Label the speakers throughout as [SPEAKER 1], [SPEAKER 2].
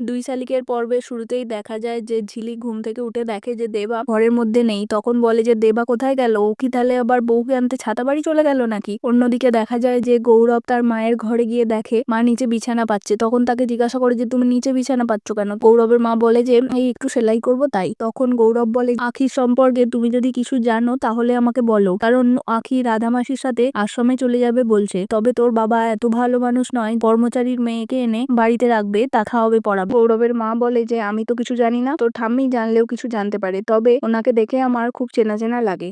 [SPEAKER 1] দুই শালিকের পর্বের শুরুতেই দেখা যায় যে ঝিলিক ঘুম থেকে উঠে দেখে যে দেবা ঘরের মধ্যে নেই। তখন বলে যে, দেবা কোথায় গেল? ও কি তাহলে আবার বউকে আনতে ছাতা বাড়ি চলে গেল নাকি? অন্যদিকে দেখা যায় যে গৌরব তার মায়ের ঘরে গিয়ে দেখে, মা নিচে বিছানা পাচ্ছে। তখন তাকে জিজ্ঞাসা করে যে, তুমি নিচে বিছানা পাচ্ছ কেন? গৌরবের মা বলে যে, এই একটু সেলাই করব তাই। তখন গৌরব বলে আখির সম্পর্কে তুমি যদি কিছু জানো তাহলে আমাকে বলো। কারণ আখি রাধামাসির সাথে আশ্রমে চলে যাবে বলছে। তবে তোর বাবা এত ভালো মানুষ নয়। কর্মচারীর মেয়েকে এনে বাড়িতে রাখবে। তা খাওয়াবে, পড়াবে। গৌরবের মা বলে যে, আমি তো কিছু জানি না। তোর ঠাম্মি জানলেও কিছু জানতে পারে। তবে ওনাকে দেখে আমার খুব চেনা চেনা লাগে।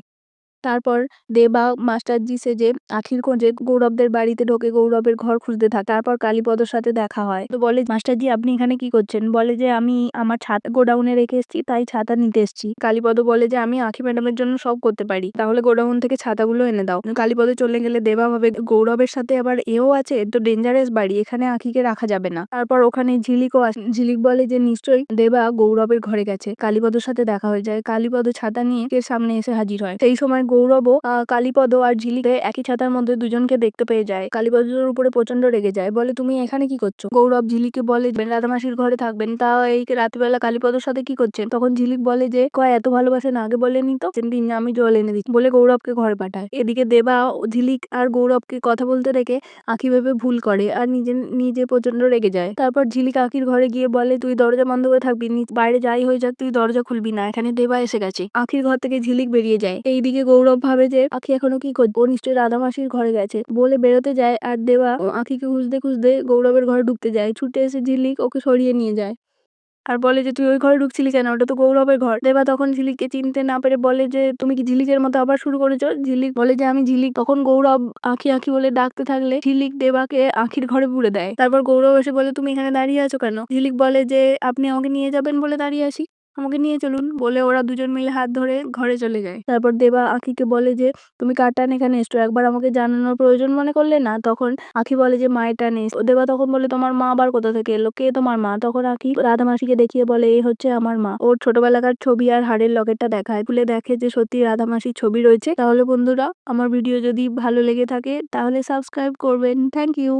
[SPEAKER 1] তারপর দেবা মাস্টারজি সেজে আখির খোঁজে গৌরবদের বাড়িতে ঢোকে গৌরবের ঘর খুঁজতে থাকে। তারপর কালীপদর সাথে দেখা হয়। তো বলে, মাস্টারজি, আপনি এখানে কি করছেন? বলে যে, আমি আমার ছাতা গোডাউনে রেখে এসেছি, তাই ছাতা নিতে এসেছি। কালীপদ বলে যে, আমি আখি ম্যাডামের জন্য সব করতে পারি। তাহলে গোডাউন থেকে ছাতাগুলো এনে দাও। কালীপদে চলে গেলে দেবা ভাবে, গৌরবের সাথে আবার এও আছে তো ডেঞ্জারাস বাড়ি, এখানে আখিকে রাখা যাবে না। তারপর ওখানে ঝিলিকও আসে। ঝিলিক বলে যে, নিশ্চয়ই দেবা গৌরবের ঘরে গেছে। কালীপদর সাথে দেখা হয়ে যায়। কালীপদ ছাতা নিয়ে সামনে এসে হাজির হয়। সেই সময় গৌরবও কালীপদ আর ঝিলিকে একই ছাতার মধ্যে দুজনকে দেখতে পেয়ে যায়। কালীপদর উপরে প্রচণ্ড রেগে যায়। বলে, তুমি এখানে কি করছ? গৌরব ঝিলিকে বলে রাধামাসির ঘরে থাকবেন। তা এই রাত্রিবেলা কালীপদর সাথে কি করছেন? তখন ঝিলিক বলে, যে, কয়, এত ভালোবাসেন? আগে বলেনি তো। দিন, আমি জল এনে দিচ্ছি। বলে গৌরবকে ঘরে পাঠায়। এদিকে দেবা ঝিলিক আর গৌরবকে কথা বলতে রেখে আঁখি ভেবে ভুল করে আর নিজে নিজে প্রচণ্ড রেগে যায়। তারপর ঝিলিক আঁখির ঘরে গিয়ে বলে, তুই দরজা বন্ধ করে থাকবি নি- বাইরে যাই হয়ে যাক, তুই দরজা খুলবি না। এখানে দেবা এসে গেছে। আঁকির ঘর থেকে ঝিলিক বেরিয়ে যায়। এইদিকে গৌরব ভাবে যে আঁখি এখনও কি করছে ও নিশ্চয়ই রাধামাসির ঘরে গেছে। বলে বেরোতে যায় আর ও আঁখিকে খুঁজতে খুঁজতে গৌরবের ঘরে ঢুকতে যায়। ছুটে এসে ঝিলিক ওকে সরিয়ে নিয়ে যায়। আর বলে যে, তুই ওই ঘরে ঢুকছিলি কেন? ওটা তো গৌরবের ঘর। দেবা তখন ঝিলিককে চিনতে না পেরে বলে যে, তুমি কি ঝিলিকের মতো আবার শুরু করেছ? ঝিলিক বলে যে, আমি ঝিলিক। তখন গৌরব আঁখি আঁখি বলে ডাকতে থাকলে ঝিলিক দেবাকে আঁখির ঘরে পুরে দেয়। তারপর গৌরব এসে বলে, তুমি এখানে দাঁড়িয়ে আছো কেন? ঝিলিক বলে যে, আপনি আমাকে নিয়ে যাবেন বলে দাঁড়িয়ে আসি আমাকে নিয়ে চলুন। বলে ওরা দুজন মিলে হাত ধরে ঘরে চলে যায়। তারপর দেবা আঁখিকে বলে যে, তুমি কার টান এখানে এসছো? একবার আমাকে জানানোর প্রয়োজন মনে করলে না? তখন আঁখি বলে যে, মায়ের টানে এসেছে। দেবা তখন বলে, তোমার মা আবার কোথা থেকে এলো? কে তোমার মা? তখন আঁখি রাধা মাসিকে দেখিয়ে বলে এই হচ্ছে আমার মা। ওর ছোটবেলাকার ছবি আর হাড়ের লকেটটা দেখায়। খুলে দেখে যে, সত্যি রাধা মাসির ছবি রয়েছে। তাহলে বন্ধুরা, আমার ভিডিও যদি ভালো লেগে থাকে, তাহলে সাবস্ক্রাইব করবেন। Thank you.